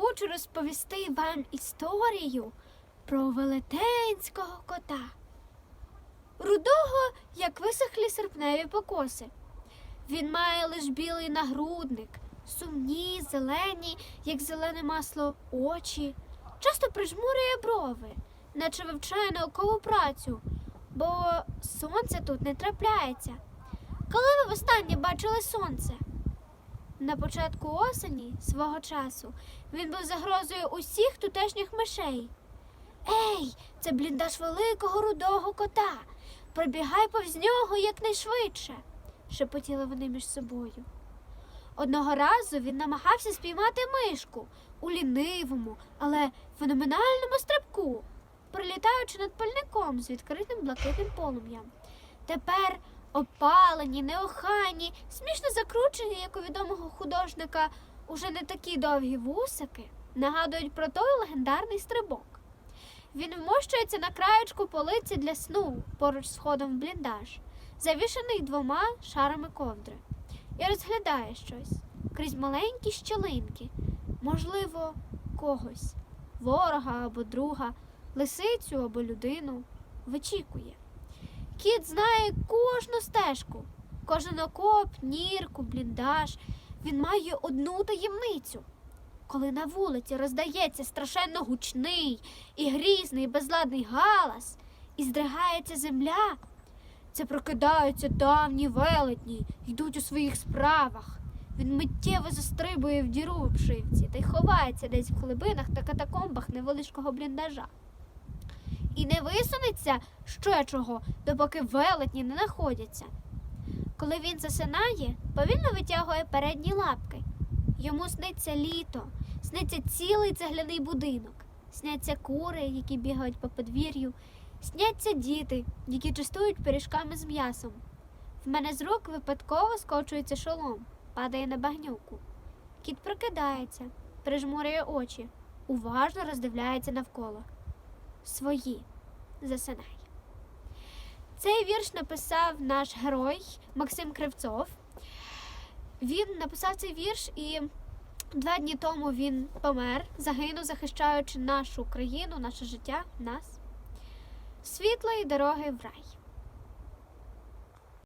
хочу розповісти вам історію про велетенського кота. Рудого, як висохлі серпневі покоси. Він має лиш білий нагрудник, сумні, зелені, як зелене масло, очі, часто прижмурює брови, наче вивчає наукову працю, бо сонце тут не трапляється. Коли ви востаннє бачили сонце? На початку осені свого часу він був загрозою усіх тутешніх мишей. Ей, це бліндаж великого рудого кота. Пробігай повз нього якнайшвидше, шепотіли вони між собою. Одного разу він намагався спіймати мишку у лінивому, але феноменальному стрибку, прилітаючи над пальником з відкритим блакитним полум'ям. Тепер опалені, неохайні, смішно закручені, як у відомого художника, уже не такі довгі вусики, нагадують про той легендарний стрибок. Він вмощується на краєчку полиці для сну поруч з входом в бліндаж, завішаний двома шарами ковдри, і розглядає щось крізь маленькі щілинки, можливо, когось, ворога або друга, лисицю або людину, вичікує. Кіт знає кожну стежку, кожен окоп, нірку, бліндаж. Він має одну таємницю. Коли на вулиці роздається страшенно гучний і грізний безладний галас, і здригається земля, це прокидаються давні велетні, йдуть у своїх справах. Він миттєво застрибує в діру в обшивці та й ховається десь в глибинах та катакомбах невеличкого бліндажа. І не висунеться ще чого, допоки велетні не знаходяться. Коли він засинає, повільно витягує передні лапки. Йому сниться літо, сниться цілий цегляний будинок, сняться кури, які бігають по подвір'ю, сняться діти, які частують пиріжками з м'ясом. В мене з рук випадково скочується шолом, падає на багнюку. Кіт прокидається, прижмурює очі, уважно роздивляється навколо. Свої засинай. Цей вірш написав наш герой Максим Кривцов. Він написав цей вірш і два дні тому він помер, загинув, захищаючи нашу країну, наше життя, нас. Світлої дороги в рай.